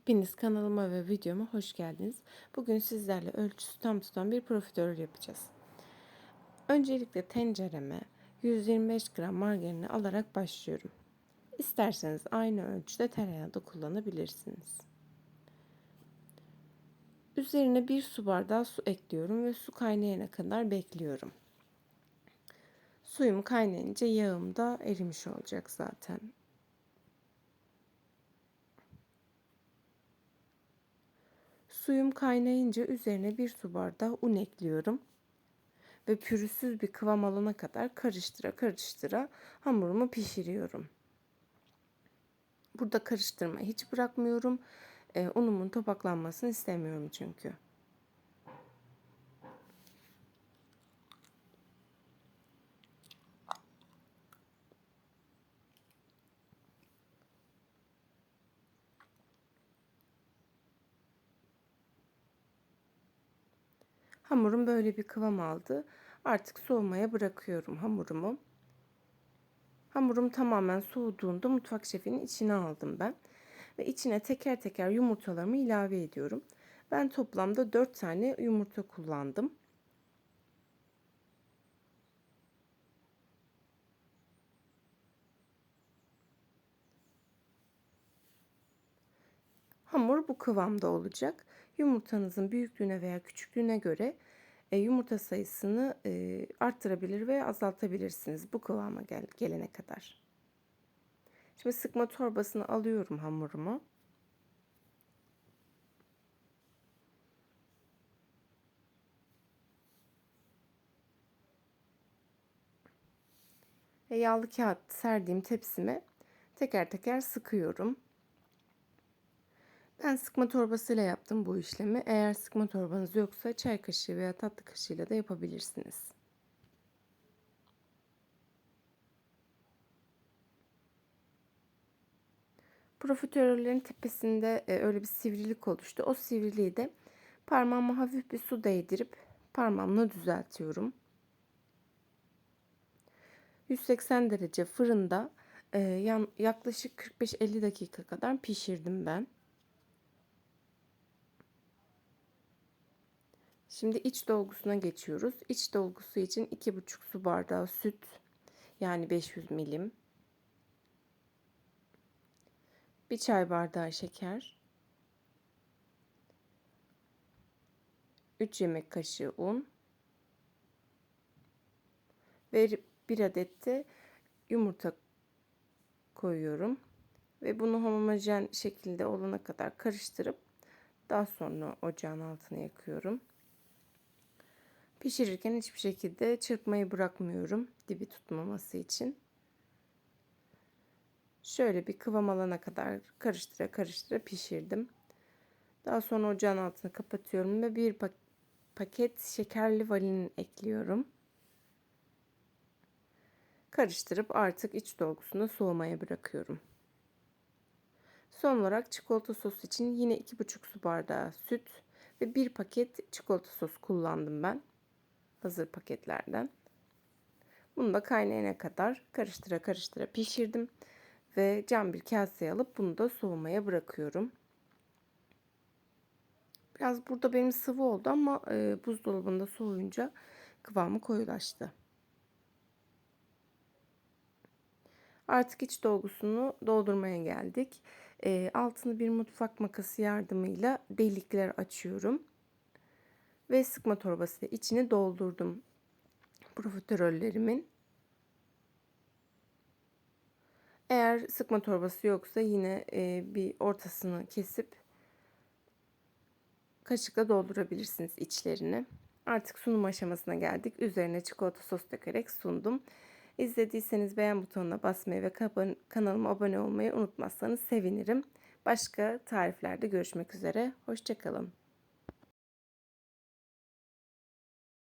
Hepiniz kanalıma ve videoma hoş geldiniz. Bugün sizlerle ölçüsü tam tutan bir profiterol yapacağız. Öncelikle tencereme 125 gram margarini alarak başlıyorum. İsterseniz aynı ölçüde tereyağı da kullanabilirsiniz. Üzerine bir su bardağı su ekliyorum ve su kaynayana kadar bekliyorum. Suyum kaynayınca yağım da erimiş olacak zaten. Suyum kaynayınca üzerine bir su bardağı un ekliyorum. Ve pürüzsüz bir kıvam alana kadar karıştıra karıştıra hamurumu pişiriyorum. Burada karıştırmayı hiç bırakmıyorum. E, unumun topaklanmasını istemiyorum çünkü. Hamurum böyle bir kıvam aldı. Artık soğumaya bırakıyorum hamurumu. Hamurum tamamen soğuduğunda mutfak şefinin içine aldım ben. Ve içine teker teker yumurtalarımı ilave ediyorum. Ben toplamda 4 tane yumurta kullandım. Hamur bu kıvamda olacak. Yumurtanızın büyüklüğüne veya küçüklüğüne göre e, yumurta sayısını e, arttırabilir veya azaltabilirsiniz bu kıvama gel gelene kadar. Şimdi sıkma torbasını alıyorum hamurumu. Ve yağlı kağıt serdiğim tepsime teker teker sıkıyorum. Ben sıkma torbasıyla yaptım bu işlemi. Eğer sıkma torbanız yoksa çay kaşığı veya tatlı kaşığıyla da yapabilirsiniz. Profiterollerin tepesinde e, öyle bir sivrilik oluştu. O sivriliği de parmağıma hafif bir su değdirip parmağımla düzeltiyorum. 180 derece fırında e, yaklaşık 45-50 dakika kadar pişirdim ben. Şimdi iç dolgusuna geçiyoruz. İç dolgusu için 2,5 su bardağı süt yani 500 milim. Bir çay bardağı şeker. 3 yemek kaşığı un. Ve bir adet de yumurta koyuyorum. Ve bunu homojen şekilde olana kadar karıştırıp daha sonra ocağın altına yakıyorum. Pişirirken hiçbir şekilde çırpmayı bırakmıyorum dibi tutmaması için. Şöyle bir kıvam alana kadar karıştıra karıştıra pişirdim. Daha sonra ocağın altını kapatıyorum ve bir paket şekerli vanilin ekliyorum. Karıştırıp artık iç dolgusunu soğumaya bırakıyorum. Son olarak çikolata sos için yine 2,5 su bardağı süt ve bir paket çikolata sos kullandım ben hazır paketlerden. Bunu da kaynayana kadar karıştıra karıştıra pişirdim. Ve cam bir kaseye alıp bunu da soğumaya bırakıyorum. Biraz burada benim sıvı oldu ama e, buzdolabında soğuyunca kıvamı koyulaştı. Artık iç dolgusunu doldurmaya geldik. E, altını bir mutfak makası yardımıyla delikler açıyorum ve sıkma torbası içini doldurdum profiterollerimin. Eğer sıkma torbası yoksa yine e, bir ortasını kesip kaşıkla doldurabilirsiniz içlerini. Artık sunum aşamasına geldik. Üzerine çikolata sos dökerek sundum. İzlediyseniz beğen butonuna basmayı ve kanalıma abone olmayı unutmazsanız sevinirim. Başka tariflerde görüşmek üzere. Hoşçakalın.